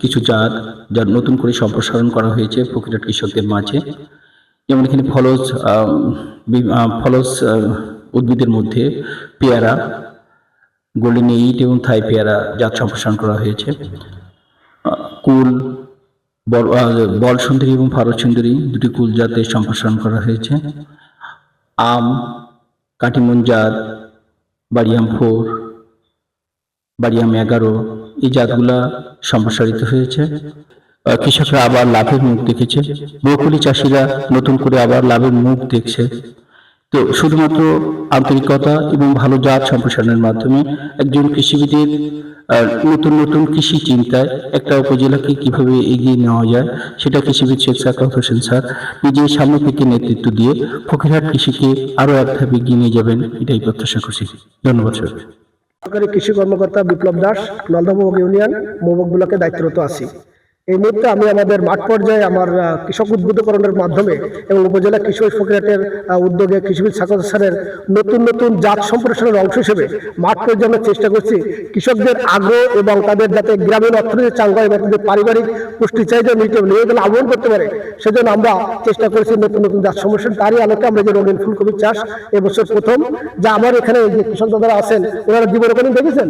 কিছু জাত যার নতুন করে সম্প্রসারণ করা হয়েছে প্রক্রিয়ার কৃষকদের মাঝে। যেমন এখানে ফলস ফলস উদ্ভিদের মধ্যে পেয়ারা, গোল্ডেন এইট এবং থাই পেয়ারা জাত সম্প্রসারণ করা হয়েছে। কুল, বল- সুন্দরী এবং ভারত সুন্দরী দুটি কুল জাতের সম্প্রসারণ করা হয়েছে। আম, কাটিমন জাত, বাড়িয়াম ফোর বাড়িয়াম এগারো এই জাতগুলা সম্প্রসারিত হয়েছে। কৃষকরা আবার লাভের মুখ দেখেছে। ব্রোকলি চাষিরা নতুন করে আবার লাভের মুখ দেখছে। তো শুধুমাত্র আন্তরিকতা এবং ভালো জাত সম্প্রসারণের মাধ্যমে একজন কৃষিবিদের নতুন নতুন কৃষি চিন্তায় একটা উপজেলাকে কীভাবে এগিয়ে নেওয়া যায়, সেটা কৃষিবিদ শেখ সাকাত হোসেন স্যার নিজের সামনে থেকে নেতৃত্ব দিয়ে ফকিরহাট কৃষিকে আরও এক ধাপ এগিয়ে নিয়ে যাবেন, এটাই প্রত্যাশা করছি। ধন্যবাদ, স্যার। সরকারি কৃষি কর্মকর্তা বিপ্লব দাস মোবক ইউনিয়ন মোবক ব্লকে দায়িত্বরত আছি। এই মুহূর্তে আমি আমাদের মাঠ পর্যায়ে আমার কৃষক উদ্বুদ্ধকরণের মাধ্যমে এবং উপজেলা কৃষি ফকিরাটের উদ্যোগে কৃষিবিদ সাকর স্যারের নতুন নতুন জাত সম্প্রসারণের অংশ হিসেবে মাঠ পর্যায়ে আমরা চেষ্টা করছি। কৃষকদের আগ্রহ এবং তাদের যাতে গ্রামীণ অর্থনীতি চাঙ্গা এবং তাদের পারিবারিক পুষ্টি চাহিদা মিটে নিয়ে গেলে আহ্বান করতে পারে, সেজন্য আমরা চেষ্টা করেছি নতুন নতুন জাত সম্প্রসারণ। তারই আলোকে আমরা যে রঙিন ফুলকপি চাষ এবছর প্রথম, যা আমার এখানে যে কৃষক দাদারা আছেন, ওনারা জীবনে কোনো দেখেছেন?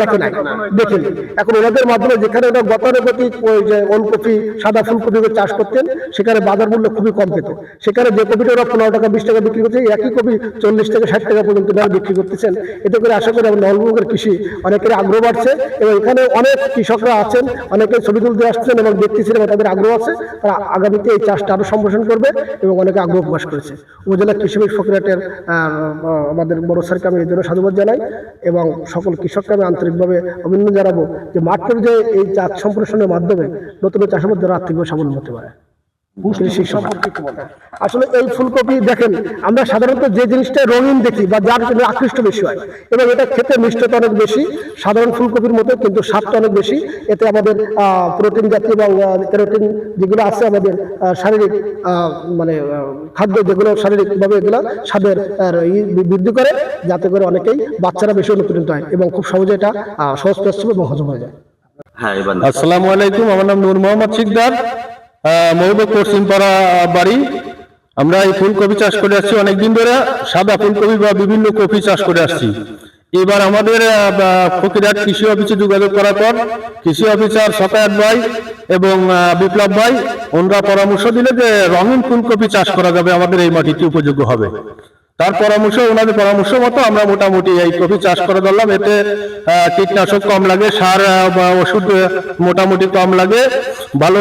দেখে নাই। দেখেনি এখন ওনাদের মাধ্যমে যেখানে ওরা গতানুগতিক ওই ওলকপি, সাদা ফুলকপি চাষ করতেন, সেখানে বাজার মূল্য খুবই কম পেত। সেখানে যে কপিটা ওরা পনেরো টাকা, বিশ টাকা বিক্রি করছে একই কপি চল্লিশ থেকে ষাট টাকা পর্যন্ত বিক্রি করতেছেন। এতে করে আশা করি নলমুখের কৃষি অনেকের আগ্রহ বাড়ছে এবং এখানে অনেক কৃষকরা আছেন, অনেকে ছবি তুলতে আসছেন এবং দেখতেছেন এবং তাদের আগ্রহ আছে, তারা আগামীতে এই চাষটা আরও সম্প্রসারণ করবে এবং অনেকে আগ্রহ প্রকাশ করেছে। উপজেলা কৃষি ফকিরাটের আমাদের বড় স্যারকে আমি এই জন্য সাধুবাদ জানাই এবং সকল কৃষককে আমি আন্তরিকভাবে অভিনন্দন জানাব যে মাঠ পর্যায়ে এই চাষ সম্প্রসারণের মাধ্যমে নতুন চাষের মধ্যে আর্থিকভাবে স্বাবলম্বী হতে পারে? আসলে এই ফুলকপি দেখেন আমরা সাধারণত যে জিনিসটা রঙিন দেখি বা যার জন্য আকৃষ্ট বেশি হয় এবং এটা খেতে মিষ্টতা অনেক বেশি সাধারণ ফুলকপির মতো কিন্তু স্বাদটা অনেক বেশি এতে আমাদের প্রোটিন জাতীয় এবং ক্যারোটিন যেগুলো আছে আমাদের শারীরিক আহ, মানে খাদ্য যেগুলো শারীরিকভাবে এগুলো স্বাদের বৃদ্ধি করে যাতে করে অনেকেই বাচ্চারা বেশি অনুপ্রাণিত হয় এবং খুব সহজে এটা আহ, সহজ এবং হজম হয়ে যায়। আসসালামু আলাইকুম, আমার নাম নূর মোহাম্মদ শিকদার মহবুব পশ্চিমপাড়া বাড়ি। আমরা এই ফুলকপি চাষ করে আসছি অনেকদিন ধরে, সাদা ফুলকপি বা বিভিন্ন কপি চাষ করে আসছি। এবার আমাদের ফকিরহাট কৃষি অফিসে যোগাযোগ করার পর, কৃষি অফিসার সতায়াত ভাই এবং বিপ্লব ভাই, ওনারা পরামর্শ দিলে যে রঙিন ফুলকপি চাষ করা যাবে, আমাদের এই মাটিতে উপযোগ্য হবে। তার পরামর্শ, ওনাদের পরামর্শ মতো আমরা মোটামুটি এই কপি চাষ করে ধরলাম। এতে কীটনাশক কম লাগে, সার বা ওষুধ মোটামুটি কম লাগে। ভালো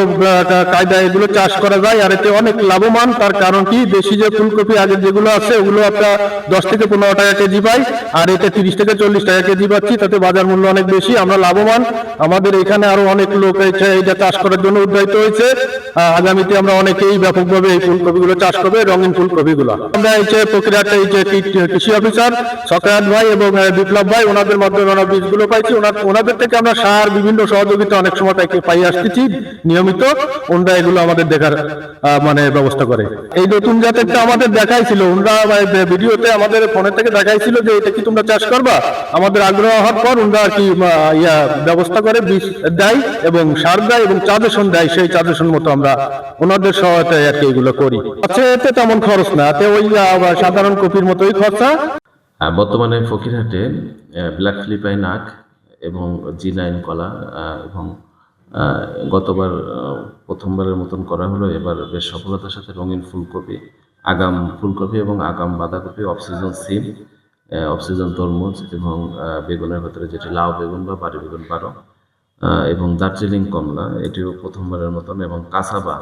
কায়দা এগুলো চাষ করা যায়। আর এতে অনেক লাভবান। তার কারণ কি? দেশি যে ফুলকপি আগে যেগুলো আছে, ওগুলো আপনার দশ থেকে পনেরো টাকা কেজি পাই। আর এতে তিরিশ থেকে চল্লিশ টাকা কেজি পাচ্ছি। তাতে বাজার মূল্য অনেক বেশি। আমরা লাভবান। আমাদের এখানে আরও অনেক লোক এইটা চাষ করার জন্য উদ্বাহিত হয়েছে। আগামীতে আমরা অনেকেই ব্যাপকভাবে এই ফুলকপিগুলো চাষ করবে, রঙিন ফুলকপিগুলো। আমরা এই যে এই যে কৃষি অফিসার ভাই এবং বিপ্লব ভাই ওনাদের মাধ্যমে ওনার বীজগুলো পাইছি ওনাদের থেকে আমরা সার বিভিন্ন সহযোগিতা অনেক সময় পাই আসতেছি নিয়মিত। এগুলো আমাদের দেখার মানে ব্যবস্থা করে। এই নতুন জাতেরটা আমাদের দেখাইছিল। ভিডিওতে আমাদের থেকে দেখাইছিল যে এটা কি তোমরা চাষ করবা? আমাদের আগ্রহ হওয়ার পর ওনারা আর কি ইয়া ব্যবস্থা করে বীজ দেয় এবং সার দেয় এবং চাঁদেশন দেয়। সেই চাঁদেশন মতো আমরা ওনাদের সহায়তায় আর কি এগুলো করি। আচ্ছা এতে তেমন খরচ না। এতে ওই আহ, সাধারণ কপির মতোই খরচা। বর্তমানে ফকিরহাটে ব্ল্যাক ফিলিপাইন আখ এবং জি নাইন কলা এবং গতবার প্রথমবারের মতন করা হলো। এবার বেশ সফলতার সাথে রঙিন ফুলকপি আগাম ফুলকপি এবং আগাম বাঁধাকপি অফসিজন সিম অফসিজন তরমুজ এবং বেগুনের ভেতরে যেটি লাউ বেগুন বা বাড়ি বেগুন আহ, এবং দার্জিলিং কমলা এটিও প্রথমবারের মতন এবং কাসাবা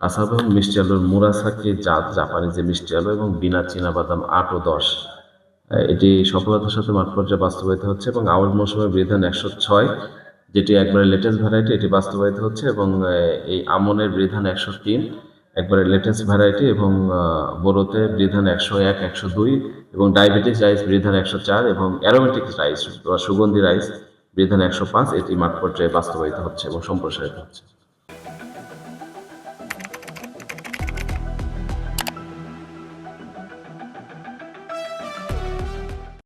এবং মিষ্টি আলুর মুরাসাকি জাত জাপানি যে মিষ্টি আলু এবং বিনা চীনাবাদাম আট ও দশ। এটি সফলতার সাথে মাঠ পর্যায়ে বাস্তবায়িত হচ্ছে এবং আউল মৌসুমের বিধান একশো ছয়, যেটি একবারে লেটেস্ট ভ্যারাইটি এটি বাস্তবায়িত হচ্ছে এবং এই আমনের বিধান একশো তিন, একবারে লেটেস্ট ভ্যারাইটি এবং বোরোতে বিধান একশো এক, একশো দুই এবং ডায়াবেটিস রাইস বিধান একশো চার এবং অ্যারোমেটিক রাইস বা সুগন্ধি রাইস বিধান একশো পাঁচ, এটি মাঠ পর্যায়ে বাস্তবায়িত হচ্ছে এবং সম্প্রসারিত হচ্ছে।